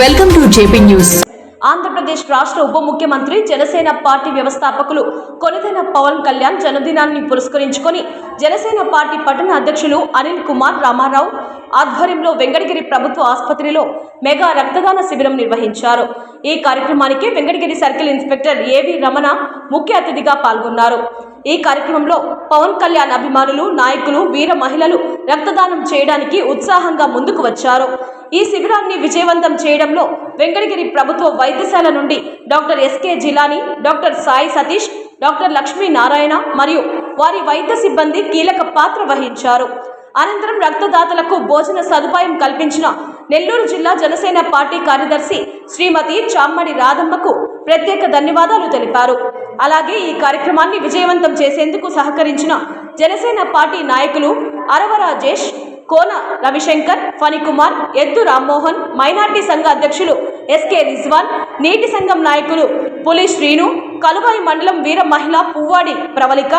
Welcome to JP news Andhra Pradesh రాష్ట్ర ఉప ముఖ్యమంత్రి జనసేన పార్టీ వ్యవస్థాపకులు కొనిదెల పవన్ కళ్యాణ్ జన్మదినాన్ని పురస్కరించుకొని జనసేన పార్టీ పట్టణ అధ్యక్షులు అనిల్ కుమార్ రామారావు ఆధ్వర్యంలో వెంకటగిరి ప్రభుత్వ ఆసుపత్రిలో మెగా రక్తదాన శిబిరం నిర్వహించారు. ఈ కార్యక్రమానికి వెంకటగిరి సర్కిల్ ఇన్స్పెక్టర్ ఏవి రమణ ముఖ్య అతిథిగా పాల్గొన్నారు. ఈ కార్యక్రమంలో పవన్ కళ్యాణ్ అభిమానులు నాయకులు వీర మహిళలు రక్తదానం చేయడానికి ఉత్సాహంగా ముందుకు వచ్చారు. ఈ శిబిరాన్ని విజయవంతం చేయడంలో వెంకటగిరి ప్రభుత్వ వైద్యశాల నుండి doctor SK Jilani doctor Sai Satish doctor Lakshmi Narayana మరియు వారి వైద్య సిబ్బంది కీలక పాత్ర వహించారు. అనంతరం రక్తదాతలకు భోజన సదుపాయం కల్పించిన నెల్లూరు జిల్లా జనసేన పార్టీ కార్యదర్శి శ్రీమతి చామ్మడి రాధమ్మకు ప్రత్యేక ధన్యవాదాలు తెలిపారు. అలాగే ఈ కార్యక్రమాన్ని విజయవంతం చేసేందుకు సహకరించిన జనసేన పార్టీ నాయకులు అరవ రాజేష్ కోన రవిశంకర్ ఫణికుమార్ ఎద్దు రామ్మోహన్ మైనార్టీ సంఘ అధ్యక్షులు ఎస్కే రిజ్వాన్ నీటి సంఘం నాయకులు పులి శ్రీను కలువాయి మండలం వీర మహిళ పువ్వాడి ప్రవళిక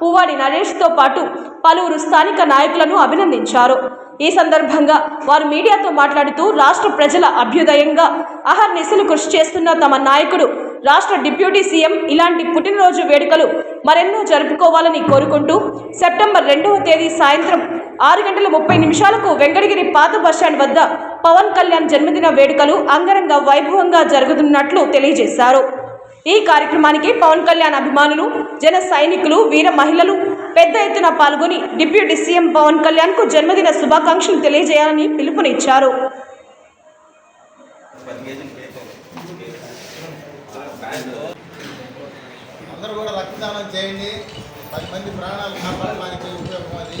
పువ్వాడి నరేష్తో పాటు పలువురు స్థానిక నాయకులను అభినందించారు. ఈ సందర్భంగా వారు మీడియాతో మాట్లాడుతూ రాష్ట్ర ప్రజల అభ్యుదయంగా అహర్నిశలు కృషి చేస్తున్న తమ నాయకుడు రాష్ట్ర డిప్యూటీ సీఎం ఇలాంటి పుట్టినరోజు వేడుకలు మరెన్నో జరుపుకోవాలని కోరుకుంటూ సెప్టెంబర్ రెండవ తేదీ సాయంత్రం ఆరు గంటల ముప్పై నిమిషాలకు వెంకటగిరి పాత బస్టాండ్ వద్ద పవన్ కళ్యాణ్ జన్మదిన వేడుకలు అంగరంగ వైభవంగా జరుగుతున్నట్లు తెలియజేశారు. ఈ కార్యక్రమానికి పవన్ కళ్యాణ్ అభిమానులు జన సైనికులు వీర మహిళలు పెద్ద ఎత్తున పాల్గొని డిప్యూటీ సీఎం పవన్ కళ్యాణ్కు జన్మదిన శుభాకాంక్షలు తెలియజేయాలని పిలుపునిచ్చారు. అందరూ కూడా రక్తదానం చేయండి. పది మంది ప్రాణాలు కాపాడడానికి ఉపయోగం అది.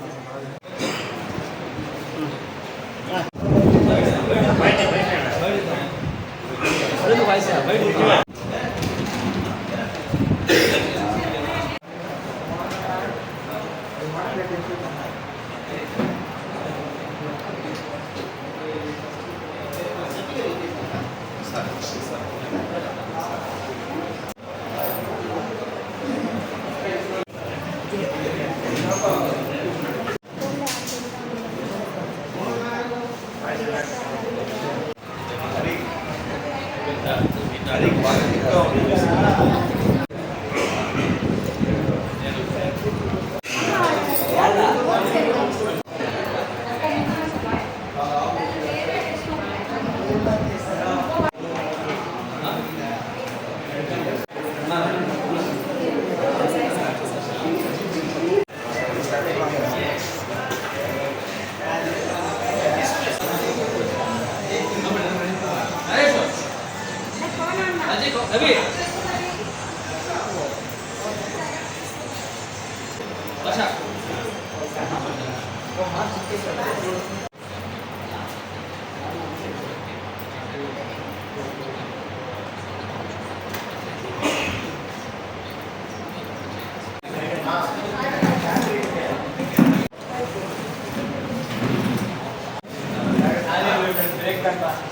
ఆ?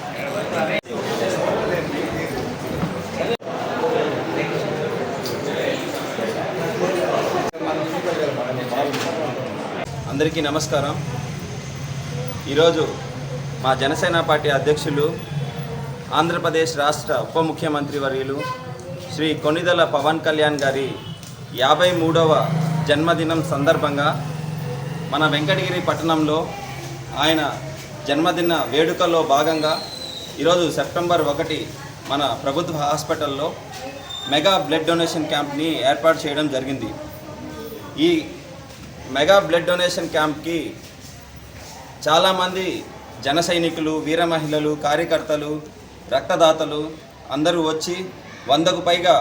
అందరికీ నమస్కారం. ఈరోజు మా జనసేన పార్టీ అధ్యక్షులు ఆంధ్రప్రదేశ్ రాష్ట్ర ఉప ముఖ్యమంత్రి వర్యులు శ్రీ కొనిదల పవన్ కళ్యాణ్ గారి యాభై మూడవ జన్మదినం సందర్భంగా మన వెంకటగిరి పట్టణంలో ఆయన జన్మదిన వేడుకల్లో భాగంగా ఈరోజు సెప్టెంబర్ ఒకటి మన ప్రభుత్వ హాస్పిటల్లో మెగా బ్లడ్ డొనేషన్ క్యాంప్ని ఏర్పాటు చేయడం జరిగింది. ఈ మెగా బ్లడ్ డొనేషన్ క్యాంప్కి చాలామంది జన సైనికులు వీర మహిళలు కార్యకర్తలు రక్తదాతలు అందరూ వచ్చి వందకు పైగా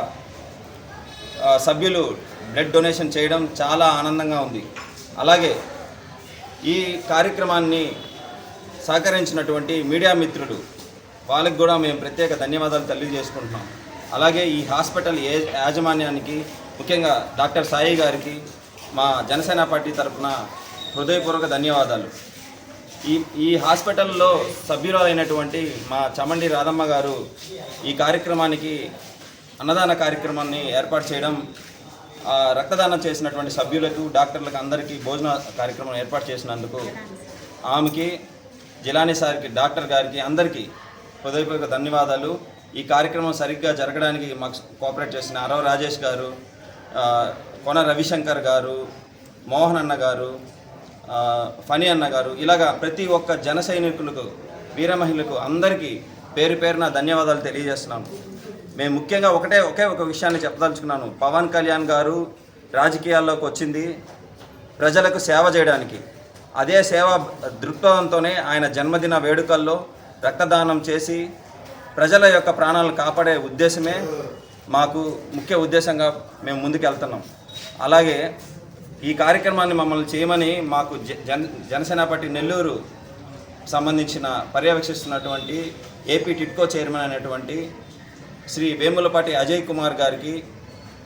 సభ్యులు బ్లడ్ డొనేషన్ చేయడం చాలా ఆనందంగా ఉంది. అలాగే ఈ కార్యక్రమాన్ని సహకరించినటువంటి మీడియా మిత్రులు వాళ్ళకి కూడా మేము ప్రత్యేక ధన్యవాదాలు తెలియజేసుకుంటున్నాం. అలాగే ఈ హాస్పిటల్ యాజమాన్యానికి ముఖ్యంగా డాక్టర్ సాయి గారికి మా జనసేన పార్టీ తరఫున హృదయపూర్వక ధన్యవాదాలు. ఈ ఈ హాస్పిటల్లో సభ్యురాలైనటువంటి మా చమండి రాధమ్మ గారు ఈ కార్యక్రమానికి అన్నదాన కార్యక్రమాన్ని ఏర్పాటు చేయడం రక్తదానం చేసినటువంటి సభ్యులకు డాక్టర్లకు అందరికీ భోజన కార్యక్రమం ఏర్పాటు చేసినందుకు ఆమెకి జిలానీ సార్కి డాక్టర్ గారికి అందరికీ హృదయపూర్వక ధన్యవాదాలు. ఈ కార్యక్రమం సరిగ్గా జరగడానికి మాకు కోఆపరేట్ చేసిన అరవ రాజేష్ గారు కొన రవిశంకర్ గారు మోహన్ అన్న గారు ఫణి అన్న గారు ఇలాగా ప్రతి ఒక్క జన సైనికులకు వీర మహిళలకు అందరికీ పేరు పేరున ధన్యవాదాలు తెలియజేస్తున్నాను మేము ముఖ్యంగా ఒకటే ఒకే ఒక విషయాన్ని చెప్పదలుచుకున్నాను. పవన్ కళ్యాణ్ గారు రాజకీయాల్లోకి వచ్చింది ప్రజలకు సేవ చేయడానికి. అదే సేవ దృక్పథంతోనే ఆయన జన్మదిన వేడుకల్లో రక్తదానం చేసి ప్రజల యొక్క ప్రాణాలను కాపాడే ఉద్దేశమే మాకు ముఖ్య ఉద్దేశంగా మేము ముందుకెళ్తున్నాం. అలాగే ఈ కార్యక్రమాన్ని మమ్మల్ని చేయమని మాకు జ- జన జనసేన పార్టీ నెల్లూరు సంబంధించిన పర్యవేక్షిస్తున్నటువంటి ఏపీ టిట్కో చైర్మన్ అయినటువంటి శ్రీ వేములపాటి అజయ్ కుమార్ గారికి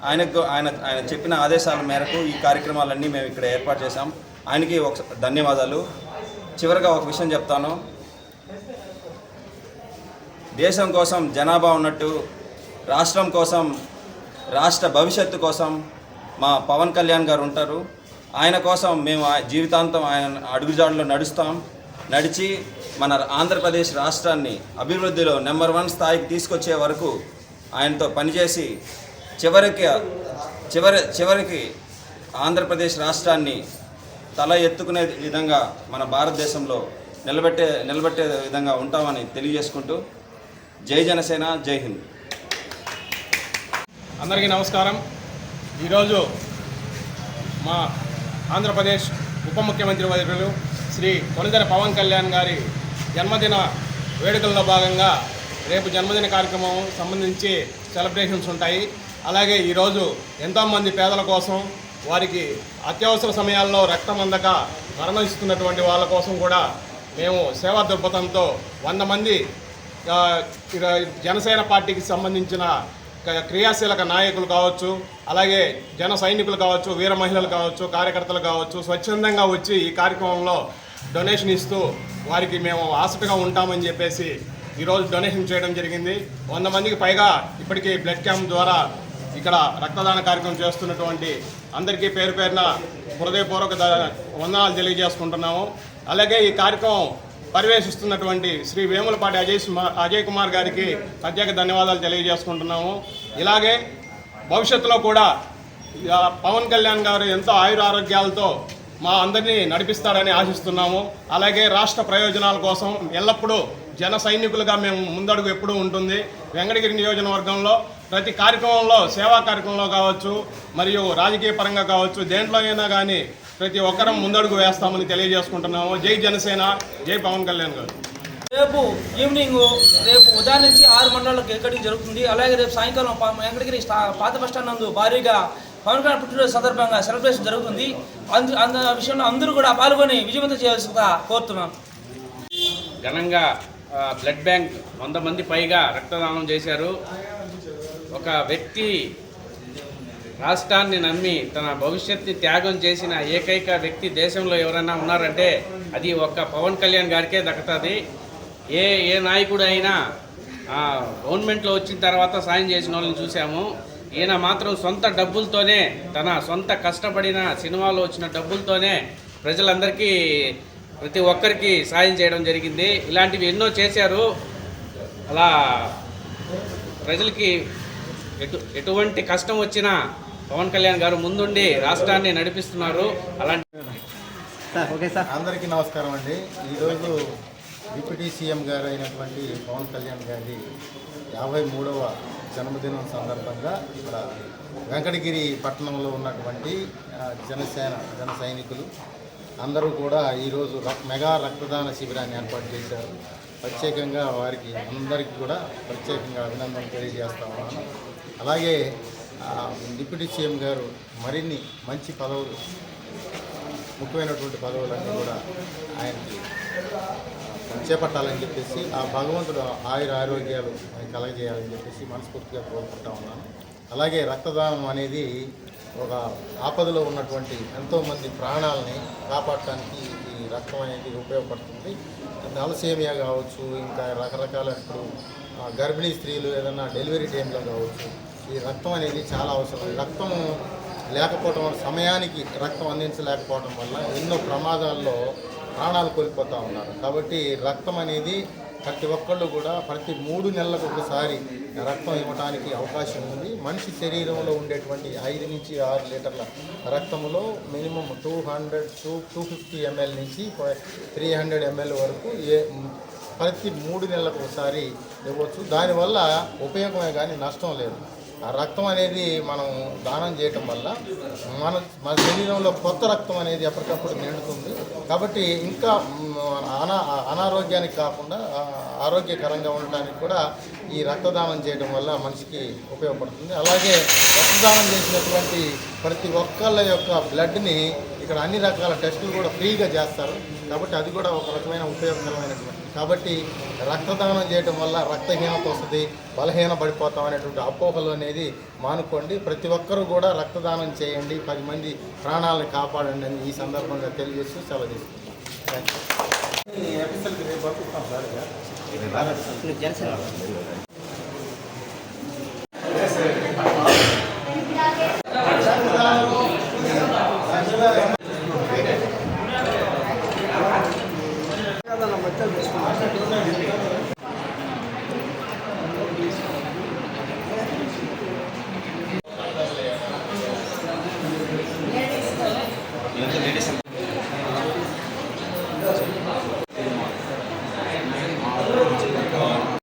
ఆయనకు ఆయన ఆయన చెప్పిన ఆదేశాల మేరకు ఈ కార్యక్రమాలన్నీ మేము ఇక్కడ ఏర్పాటు చేశాం. ఆయనకి ఒక ధన్యవాదాలు. చివరిగా ఒక విషయం చెప్తాను. దేశం కోసం జనాభా ఉన్నట్టు రాష్ట్రం కోసం రాష్ట్ర భవిష్యత్తు కోసం మా పవన్ కళ్యాణ్ గారు ఉంటారు. ఆయన కోసం మేము జీవితాంతం ఆయన అడుగుజాడలో నడుస్తాం. నడిచి మన ఆంధ్రప్రదేశ్ రాష్ట్రాన్ని అభివృద్ధిలో నెంబర్ వన్ స్థాయికి తీసుకొచ్చే వరకు ఆయనతో పనిచేసి చివరికి చివరి చివరికి ఆంధ్రప్రదేశ్ రాష్ట్రాన్ని తల ఎత్తుకునే విధంగా మన భారతదేశంలో నిలబెట్టే నిలబెట్టే విధంగా ఉంటామని తెలియజేసుకుంటూ జై జనసేన జై హింద్. అందరికీ నమస్కారం. ఈరోజు మా ఆంధ్రప్రదేశ్ ఉప ముఖ్యమంత్రి వర్యులు శ్రీ కొనిదెల పవన్ కళ్యాణ్ గారి జన్మదిన వేడుకల్లో భాగంగా రేపు జన్మదిన కార్యక్రమం సంబంధించి సెలబ్రేషన్స్ ఉంటాయి. అలాగే ఈరోజు ఎంతోమంది పేదల కోసం వారికి అత్యవసర సమయాల్లో రక్తం అందక మరణిస్తున్నటువంటి వాళ్ళ కోసం కూడా మేము సేవా దృక్పథంతో వంద మంది జనసేన పార్టీకి సంబంధించిన క్రియాశీలక నాయకులు కావచ్చు అలాగే జన సైనికులు కావచ్చు వీర మహిళలు కావచ్చు కార్యకర్తలు కావచ్చు స్వచ్ఛందంగా వచ్చి ఈ కార్యక్రమంలో డొనేషన్ ఇస్తూ వారికి మేము ఆసక్తిగా ఉంటామని చెప్పేసి ఈరోజు డొనేషన్ చేయడం జరిగింది. వంద మందికి పైగా ఇప్పటికీ బ్లడ్ క్యాంప్ ద్వారా ఇక్కడ రక్తదాన కార్యక్రమం చేస్తున్నటువంటి అందరికీ పేరు పేరున హృదయపూర్వక వందనాలు తెలియజేసుకుంటున్నాము. అలాగే ఈ కార్యక్రమం పర్యవేశిస్తున్నటువంటి శ్రీ వేములపాటి అజయ్ అజయ్ కుమార్ గారికి ప్రత్యేక ధన్యవాదాలు తెలియజేసుకుంటున్నాము. ఇలాగే భవిష్యత్తులో కూడా పవన్ కళ్యాణ్ గారు ఎంతో ఆయుర ఆరోగ్యాలతో మా అందరినీ నడిపిస్తారని ఆశిస్తున్నాము. అలాగే రాష్ట్ర ప్రయోజనాల కోసం ఎల్లప్పుడూ జన సైనికులుగా మేము ముందడుగు ఎప్పుడూ ఉంటుంది. వెంకటగిరి నియోజకవర్గంలో ప్రతి కార్యక్రమంలో సేవా కార్యక్రమంలో కావచ్చు మరియు రాజకీయ పరంగా కావచ్చు దేంట్లో అయినా కానీ ప్రతి ఒక్కరం ముందడుగు వేస్తామని తెలియజేసుకుంటున్నాము. జై జనసేన జై పవన్ కళ్యాణ్ గారు. రేపు ఈవినింగ్ రేపు ఉదయం నుంచి ఆరు మండలాలకు ఎక్కడికి జరుగుతుంది. అలాగే రేపు సాయంకాలం వెంకటగిరి స్టా- పాత బస్ స్టాండ్ నందు భారీగా పవన్ కళ్యాణ్ పుట్టినరోజు సందర్భంగా సెలబ్రేషన్ జరుగుతుంది. అందు అందు ఆ విషయంలో అందరూ కూడా పాల్గొని విజయవంతం చేయాల్సిందిగా కోరుతున్నాం. ఘనంగా బ్లడ్ బ్యాంక్ వంద మంది పైగా రక్తదానం చేశారు. ఒక వ్యక్తి రాష్ట్రాన్ని నమ్మి తన భవిష్యత్తుని త్యాగం చేసిన ఏకైక వ్యక్తి దేశంలో ఎవరైనా ఉన్నారంటే అది ఒక్క పవన్ కళ్యాణ్ గారికే దక్కుతుంది. ఏ ఏ నాయకుడు అయినా గవర్నమెంట్లో వచ్చిన తర్వాత సాయం చేసిన వాళ్ళని చూసాము. ఈయన మాత్రం సొంత డబ్బులతోనే తన సొంత కష్టపడిన సినిమాలో వచ్చిన డబ్బులతోనే ప్రజలందరికీ ప్రతి ఒక్కరికి సాయం చేయడం జరిగింది. ఇలాంటివి ఎన్నో చేశారు. అలా ప్రజలకి ఎటు ఎటువంటి కష్టం వచ్చినా పవన్ కళ్యాణ్ గారు ముందుండి రాష్ట్రాన్ని నడిపిస్తున్నారు. అలాంటి అందరికీ నమస్కారం అండి. ఈరోజు డిప్యూటీ సీఎం గారు అయినటువంటి పవన్ కళ్యాణ్ గారి యాభై మూడవ జన్మదినం సందర్భంగా ఇక్కడ వెంకటగిరి పట్టణంలో ఉన్నటువంటి జనసేన జన సైనికులు అందరూ కూడా ఈరోజు రక్- మెగా రక్తదాన శిబిరాన్ని ఏర్పాటు చేశారు. ప్రత్యేకంగా వారికి అందరికీ కూడా ప్రత్యేకంగా అభినందనలు తెలియజేస్తా ఉన్నాను. అలాగే డిప్యూటీ సీఎం గారు మరిన్ని మంచి పదవులు ముఖ్యమైనటువంటి పదవులన్నీ కూడా ఆయనకి చేపట్టాలని చెప్పేసి ఆ భగవంతుడు ఆయుర ఆరోగ్యాలు కలగజేయాలని చెప్పేసి మనస్ఫూర్తిగా కోరుకుంటా ఉన్నాను. అలాగే రక్తదానం అనేది ఒక ఆపదలో ఉన్నటువంటి ఎంతోమంది ప్రాణాలని కాపాడటానికి ఈ రక్తం అనేది ఉపయోగపడుతుంది. నలసేమియా కావచ్చు ఇంకా రకరకాల ఇప్పుడు గర్భిణీ స్త్రీలు ఏదైనా డెలివరీ టైంలో కావచ్చు ఈ రక్తం అనేది చాలా అవసరం. ఈ రక్తం లేకపోవటం వల్ల సమయానికి రక్తం అందించలేకపోవడం వల్ల ఎన్నో ప్రమాదాల్లో ప్రాణాలు కోల్పోతూ ఉన్నారు. కాబట్టి రక్తం అనేది ప్రతి ఒక్కళ్ళు కూడా ప్రతి మూడు నెలలకు ఒకసారి రక్తం ఇవ్వడానికి అవకాశం ఉంది. మనిషి శరీరంలో ఉండేటువంటి ఐదు నుంచి ఆరు లీటర్ల రక్తంలో minimum two hundred two two fifty ML నుంచి త్రీ హండ్రెడ్ ఎంఎల్ వరకు ఏ ప్రతి మూడు నెలలకు ఒకసారి ఇవ్వచ్చు. దానివల్ల ఉపయోగమే కానీ నష్టం లేదు. ఆ రక్తం అనేది మనం దానం చేయటం వల్ల మన మన శరీరంలో కొత్త రక్తం అనేది ఎప్పటికప్పుడు నిండుతుంది. కాబట్టి ఇంకా అనా అనారోగ్యానికి కాకుండా ఆరోగ్యకరంగా ఉండడానికి కూడా ఈ రక్తదానం చేయడం వల్ల మనిషికి ఉపయోగపడుతుంది. అలాగే రక్తదానం చేసినటువంటి ప్రతి ఒక్కళ్ళ యొక్క బ్లడ్ని ఇక్కడ అన్ని రకాల టెస్టులు కూడా ఫ్రీగా చేస్తారు. కాబట్టి అది కూడా ఒక రకమైన ఉపయోగకరమైనటువంటి. కాబట్టి రక్తదానం చేయడం వల్ల రక్తహీనత వస్తుంది బలహీన పడిపోతాం అనేటువంటి అపోహలు అనేది మానుకోండి. ప్రతి ఒక్కరూ కూడా రక్తదానం చేయండి పది మంది ప్రాణాలను కాపాడండి అని ఈ సందర్భంగా తెలియజేస్తూ సెలవు తీసుకుంటాం థ్యాంక్ యూ.